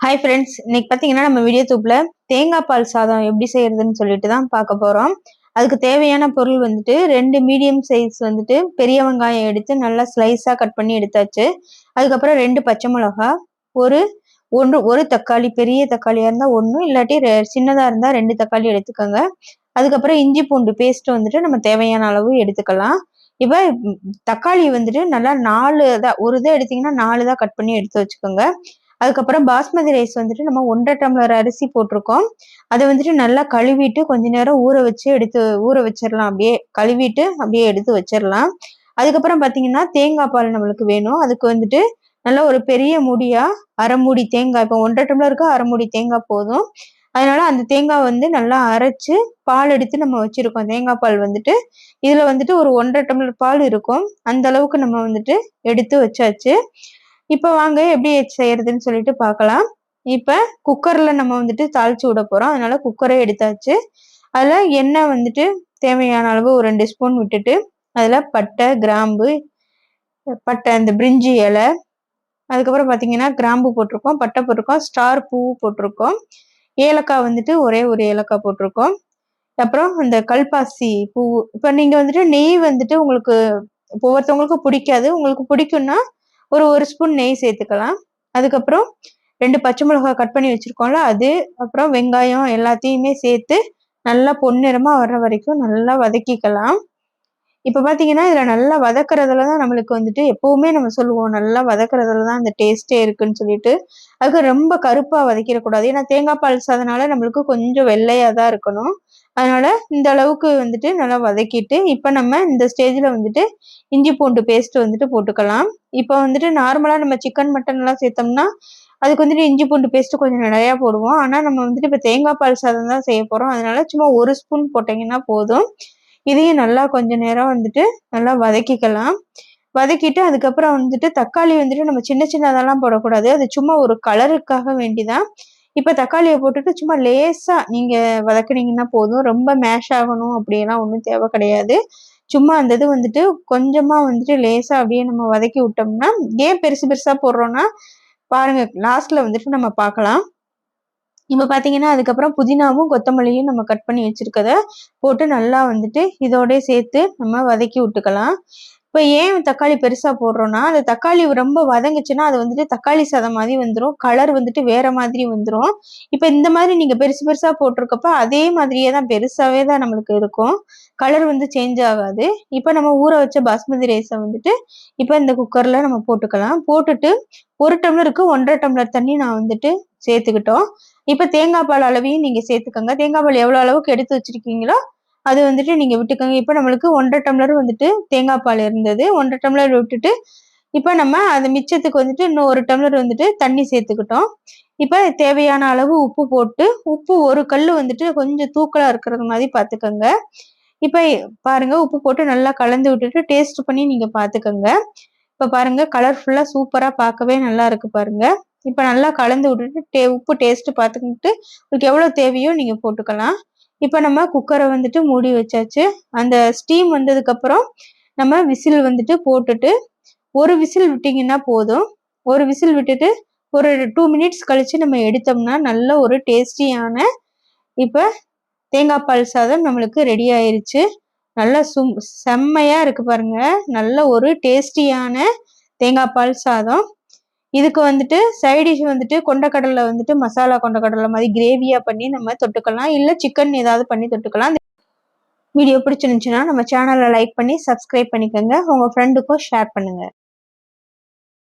Hi friends இன்னைக்கு பார்த்தீங்கன்னா நம்ம வீடியோ தூப்பில் தேங்காய் பால் சாதம் எப்படி செய்யறதுன்னு சொல்லிட்டு தான் பார்க்க போகிறோம் அதுக்கு தேவையான பொருள் வந்துட்டு ரெண்டு மீடியம் சைஸ் வந்துட்டு பெரிய வெங்காயம் எடுத்து நல்லா ஸ்லைஸாக கட் பண்ணி எடுத்தாச்சு. அதுக்கப்புறம் ரெண்டு பச்சை மிளகா ஒரு ஒன்று ஒரு தக்காளி பெரிய தக்காளியாக இருந்தால் ஒன்று இல்லாட்டி சின்னதாக இருந்தால் ரெண்டு தக்காளி எடுத்துக்கோங்க. அதுக்கப்புறம் இஞ்சி பூண்டு பேஸ்ட் வந்துட்டு நம்ம தேவையான அளவு எடுத்துக்கலாம். இப்போ தக்காளி வந்துட்டு நல்லா நாலு தான் ஒரு இதை எடுத்தீங்கன்னா நாலு தான் கட் பண்ணி எடுத்து வச்சுக்கோங்க. அதுக்கப்புறம் பாஸ்மதி ரைஸ் வந்துட்டு நம்ம ஒன்றரை டம்ளர் அரிசி போட்டிருக்கோம். அதை வந்துட்டு நல்லா கழுவிட்டு கொஞ்ச நேரம் ஊற வச்சு எடுத்து ஊற வச்சிடலாம் அப்படியே கழுவிட்டு அப்படியே எடுத்து வச்சிடலாம் அதுக்கப்புறம் பார்த்தீங்கன்னா தேங்காய் பால் நம்மளுக்கு வேணும். அதுக்கு வந்துட்டு நல்லா ஒரு பெரிய முடியா அரை மூடி தேங்காய் இப்போ ஒன்றரை டம்ளருக்கு அரை மூடி தேங்காய் போதும். அதனால அந்த தேங்காய் வந்து நல்லா அரைச்சு பால் எடுத்து நம்ம வச்சிருக்கோம். தேங்காய் பால் வந்துட்டு இதுல வந்துட்டு ஒரு ஒன்றரை டம்ளர் பால் இருக்கும். அந்த அளவுக்கு நம்ம வந்துட்டு எடுத்து வச்சாச்சு. இப்போ வாங்க எப்படி செய்யறதுன்னு சொல்லிட்டு பார்க்கலாம் இப்போ குக்கரில் நம்ம வந்துட்டு தாளிச்சு விட போகிறோம் அதனால குக்கரே எடுத்தாச்சு. அதில் எண்ணெய் வந்துட்டு தேவையான அளவு ஒரு ரெண்டு ஸ்பூன் விட்டுட்டு அதில் பட்டை கிராம்பு பட்டை இந்த பிரிஞ்சி இலை அதுக்கப்புறம் பார்த்தீங்கன்னா கிராம்பு போட்டிருக்கோம் பட்டை போட்டிருக்கோம் ஸ்டார் பூ போட்டிருக்கோம் ஏலக்காய் வந்துட்டு ஒரே ஒரு ஏலக்காய் போட்டிருக்கோம். அப்புறம் அந்த கல்பாசி பூ இப்போ நீங்கள் வந்துட்டு நெய் வந்துட்டு உங்களுக்கு ஒவ்வொருத்தவங்களுக்கும் பிடிக்காது. உங்களுக்கு பிடிக்கும்னா ஒரு ஒரு ஸ்பூன் நெய் சேர்த்துக்கலாம். அதுக்கப்புறம் ரெண்டு பச்சை மிளகாய் கட் பண்ணி வச்சுருக்கோம்ல அது அப்புறம் வெங்காயம் எல்லாத்தையுமே சேர்த்து நல்லா பொன்னிறமாக வர்ற வரைக்கும் நல்லா வதக்கிக்கலாம். இப்போ பார்த்தீங்கன்னா இதில் நல்லா வதக்கிறதுல தான் நம்மளுக்கு வந்துட்டு எப்போவுமே நம்ம சொல்லுவோம் நல்லா வதக்கிறதுல தான் அந்த டேஸ்ட்டே இருக்குன்னு சொல்லிட்டு. அதுக்கு ரொம்ப கருப்பாக வதக்கிடக்கூடாது. ஏன்னா தேங்காய் பால் சாதனால நம்மளுக்கு கொஞ்சம் வெள்ளையாக தான் இருக்கணும். அதனால இந்த அளவுக்கு வந்துட்டு நல்லா வதக்கிட்டு இப்போ நம்ம இந்த ஸ்டேஜில் வந்துட்டு இஞ்சி பூண்டு பேஸ்ட் வந்துட்டு போட்டுக்கலாம். இப்போ வந்துட்டு நார்மலாக நம்ம சிக்கன் மட்டன் எல்லாம் சேர்த்தோம்னா அதுக்கு வந்துட்டு இஞ்சி பூண்டு பேஸ்ட்டு கொஞ்சம் நிறையா போடுவோம். ஆனால் நம்ம வந்துட்டு இப்போ தேங்காய் பால் சாதம் தான் செய்ய போகிறோம் அதனால சும்மா ஒரு ஸ்பூன் போட்டிங்கன்னா போதும். இதையும் நல்லா கொஞ்ச நேரம் வந்துட்டு நல்லா வதக்கிக்கலாம். வதக்கிட்டு அதுக்கப்புறம் வந்துட்டு தக்காளி வந்துட்டு நம்ம சின்ன சின்னதெல்லாம் போடக்கூடாது. அது சும்மா ஒரு கலருக்காக வேண்டிதான். இப்போ தக்காளியை போட்டுட்டு சும்மா லேசாக நீங்கள் வதக்குனீங்கன்னா போதும். ரொம்ப மேஷ் ஆகணும் அப்படியெல்லாம் ஒன்றும் தேவை கிடையாது. சும்மா அந்த இது வந்துட்டு கொஞ்சமாக வந்துட்டு லேசாக அப்படியே நம்ம வதக்கி விட்டோம்னா ஏன் பெருசு பெருசாக போடுறோன்னா பாருங்க லாஸ்ட்ல வந்துட்டு நம்ம பார்க்கலாம். இப்போ பார்த்தீங்கன்னா அதுக்கப்புறம் புதினாவும் கொத்தமல்லியும் நம்ம கட் பண்ணி வச்சிருக்கத போட்டு நல்லா வந்துட்டு இதோடய சேர்த்து நம்ம வதக்கி விட்டுக்கலாம். இப்போ ஏன் தக்காளி பெருசாக போடுறோன்னா அந்த தக்காளி ரொம்ப வதங்குச்சுன்னா அது வந்துட்டு தக்காளி சாதம் மாதிரி வந்துடும் கலர் வந்துட்டு வேற மாதிரி வந்துடும் இப்போ இந்த மாதிரி நீங்கள் பெருசு பெருசாக போட்டிருக்கப்ப அதே மாதிரியே தான் பெருசாகவே தான் நம்மளுக்கு இருக்கும். கலர் வந்து சேஞ்ச் ஆகாது. இப்போ நம்ம ஊற வச்ச பாஸ்மதி ரைஸை வந்துட்டு இப்போ இந்த குக்கரில் நம்ம போட்டுக்கலாம். போட்டுட்டு ஒரு டம்ளருக்கு ஒன்றரை டம்ளர் தண்ணி நான் வந்துட்டு சேர்த்துக்கிட்டோம். இப்போ தேங்காய் பால் அளவையும் நீங்கள் சேர்த்துக்கோங்க. தேங்காய் பால் எவ்வளோ அளவுக்கு எடுத்து வச்சிருக்கீங்களோ அது வந்துட்டு நீங்கள் விட்டுக்கோங்க. இப்போ நம்மளுக்கு ஒன்றரை டம்ளர் வந்துட்டு தேங்காய் பால் இருந்தது. ஒன்றரை டம்ளர் விட்டுட்டு இப்போ நம்ம அந்த மிச்சத்துக்கு வந்துட்டு இன்னும் ஒரு டம்ளர் வந்துட்டு தண்ணி சேர்த்துக்கிட்டோம். இப்போ தேவையான அளவு உப்பு போட்டு உப்பு ஒரு கல் வந்துட்டு கொஞ்சம் தூக்கலாக இருக்கிறது மாதிரி பார்த்துக்கோங்க. இப்போ பாருங்க உப்பு போட்டு நல்லா கலந்து விட்டுட்டு டேஸ்ட் பண்ணி நீங்கள் பார்த்துக்கோங்க. இப்போ பாருங்க கலர்ஃபுல்லாக சூப்பராக பார்க்கவே நல்லா இருக்கு பாருங்க. இப்போ நல்லா கலந்து விட்டுட்டு டே உப்பு டேஸ்ட்டு பார்த்துக்கிட்டு உங்களுக்கு எவ்வளோ தேவையோ நீங்கள் போட்டுக்கலாம். இப்போ நம்ம குக்கரை வந்துட்டு மூடி வச்சாச்சு. அந்த ஸ்டீம் வந்ததுக்கப்புறம் நம்ம விசில் வந்துட்டு போட்டுட்டு ஒரு விசில் விட்டிங்கன்னா போதும். ஒரு விசில் விட்டுட்டு ஒரு டூ மினிட்ஸ் கழித்து நம்ம எடுத்தோம்னா நல்ல ஒரு டேஸ்டியான இப்போ தேங்காய் பால் சாதம் நம்மளுக்கு ரெடி ஆயிருச்சு. நல்லா சும் செம்மையாக இருக்குது பாருங்கள் நல்ல ஒரு டேஸ்டியான தேங்காய் பால் சாதம். இதுக்கு வந்துட்டு சைடிஷ் வந்துட்டு கொண்டக்கடலை வந்துட்டு மசாலா கொண்டக்கடலை மாதிரி கிரேவியா பண்ணி நம்ம தொட்டுக்கலாம். இல்லை சிக்கன் ஏதாவது பண்ணி தொட்டுக்கலாம். வீடியோ பிடிச்சிருந்துச்சுன்னா நம்ம சேனலை லைக் பண்ணி சப்ஸ்கிரைப் பண்ணிக்கோங்க. உங்கள் ஃப்ரெண்டுக்கும் ஷேர் பண்ணுங்கள்